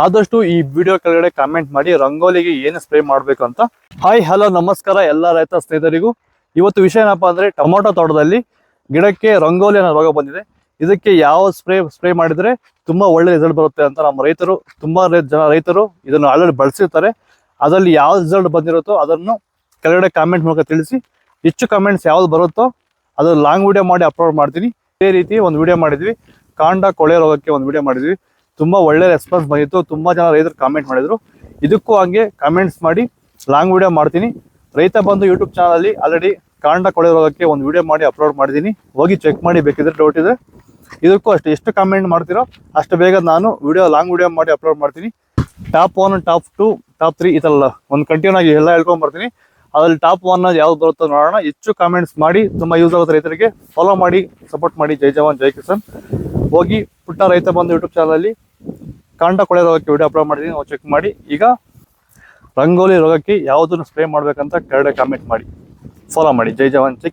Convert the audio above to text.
ಆದಷ್ಟು ಈ ವಿಡಿಯೋ ಕೆಳಗಡೆ ಕಾಮೆಂಟ್ ಮಾಡಿ, ರಂಗೋಲಿಗೆ ಏನು ಸ್ಪ್ರೇ ಮಾಡಬೇಕು ಅಂತ. ಹಾಯ್ ಹಲೋ ನಮಸ್ಕಾರ ಎಲ್ಲ ರೈತ ಸ್ನೇಹಿತರಿಗೂ. ಇವತ್ತು ವಿಷಯ ಏನಪ್ಪಾ ಅಂದ್ರೆ, ಟೊಮೊಟೊ ತೋಟದಲ್ಲಿ ಗಿಡಕ್ಕೆ ರಂಗೋಲಿ ಅನ್ನೋ ರೋಗ ಬಂದಿದೆ. ಇದಕ್ಕೆ ಯಾವ ಸ್ಪ್ರೇ ಸ್ಪ್ರೇ ಮಾಡಿದ್ರೆ ತುಂಬಾ ಒಳ್ಳೆ ರಿಸಲ್ಟ್ ಬರುತ್ತೆ ಅಂತ ನಮ್ಮ ರೈತರು, ತುಂಬಾ ಜನ ರೈತರು ಇದನ್ನು ಆಲ್ರೆಡಿ ಬಳಸಿರ್ತಾರೆ. ಅದರಲ್ಲಿ ಯಾವ ರಿಸಲ್ಟ್ ಬಂದಿರುತ್ತೋ ಅದನ್ನು ಕೆಳಗಡೆ ಕಾಮೆಂಟ್ ಮೂಲಕ ತಿಳಿಸಿ. ಹೆಚ್ಚು ಕಾಮೆಂಟ್ಸ್ ಯಾವ್ದು ಬರುತ್ತೋ ಅದು ಲಾಂಗ್ ವಿಡಿಯೋ ಮಾಡಿ ಅಪ್ಲೋಡ್ ಮಾಡ್ತೀನಿ. ಇದೇ ರೀತಿ ಒಂದು ವಿಡಿಯೋ ಮಾಡಿದ್ವಿ. ಕಾಂಡ ಕೊಳೆ ರೋಗಕ್ಕೆ ಒಂದು ವಿಡಿಯೋ ಮಾಡಿದ್ವಿ. ತುಂಬಾ ಒಳ್ಳೆ ರೆಸ್ಪಾನ್ಸ್ ಬಂದಿತ್ತು. ತುಂಬಾ ಜನ ರೈತರು ಕಾಮೆಂಟ್ ಮಾಡಿದ್ರು. ಇದಕ್ಕೂ ಹಂಗೆ ಕಾಮೆಂಟ್ಸ್ ಮಾಡಿ ಲಾಂಗ್ ವಿಡಿಯೋ ಮಾಡ್ತೀನಿ. ರೈತ ಬಂದು ಯೂಟ್ಯೂಬ್ ಚಾನಲ್ ಆಲ್ರೆಡಿ ಕಾಂಡ ಕೊಳೆ ಒಂದು ವಿಡಿಯೋ ಮಾಡಿ ಅಪ್ಲೋಡ್ ಮಾಡಿದ್ದೀನಿ. ಹೋಗಿ ಚೆಕ್ ಮಾಡಿ, ಬೇಕಿದ್ರೆ ಡೌಟ್ ಇದೆ ಇದಕ್ಕೂ ಅಷ್ಟು. ಎಷ್ಟು ಕಾಮೆಂಟ್ ಮಾಡ್ತೀರೋ ಅಷ್ಟು ಬೇಗ ನಾನು ವಿಡಿಯೋ ಲಾಂಗ್ ವಿಡಿಯೋ ಮಾಡಿ ಅಪ್ಲೋಡ್ ಮಾಡ್ತೀನಿ. Top one top two top three ಈ ಒಂದು ಕಂಟಿನ್ಯೂ ಆಗಿ ಎಲ್ಲ ಹೇಳ್ಕೊಂಡ್ ಬರ್ತೀನಿ ಅದ್ರಲ್ಲಿ ಟಾಪ್ ಒನ್ ಯಾವ್ದು ಬರುತ್ತೋ ನೋಡೋಣ. ಹೆಚ್ಚು ಕಾಮೆಂಟ್ಸ್ ಮಾಡಿ, ತುಂಬಾ ಯೂಸ್ ಆಗುತ್ತೆ ರೈತರಿಗೆ. ಫಾಲೋ ಮಾಡಿ ಸಪೋರ್ಟ್ ಮಾಡಿ. ಜೈ ಜವಾನ್, ಜೈ ಕಿಸಾನ್. ಹೋಗಿ ಪುಟ್ಟ ರೈತ ಬಂದು ಯೂಟ್ಯೂಬ್ ಚಾನಲಲ್ಲಿ ಕಾಂಡ ಕೊಳೆ ರೋಗಕ್ಕೆ ವಿಡಿಯೋ ಅಪ್ಲೋಡ್ ಮಾಡಿದ್ದೀನಿ, ನಾವು ಚೆಕ್ ಮಾಡಿ. ಈಗ ರಂಗೋಲಿ ರೋಗಕ್ಕೆ ಯಾವುದನ್ನು ಸ್ಪ್ರೇ ಮಾಡಬೇಕಂತ ಕರೆಡೆ ಕಾಮೆಂಟ್ ಮಾಡಿ. ಫಾಲೋ ಮಾಡಿ. ಜೈ ಜವಾನ್, ಜೈ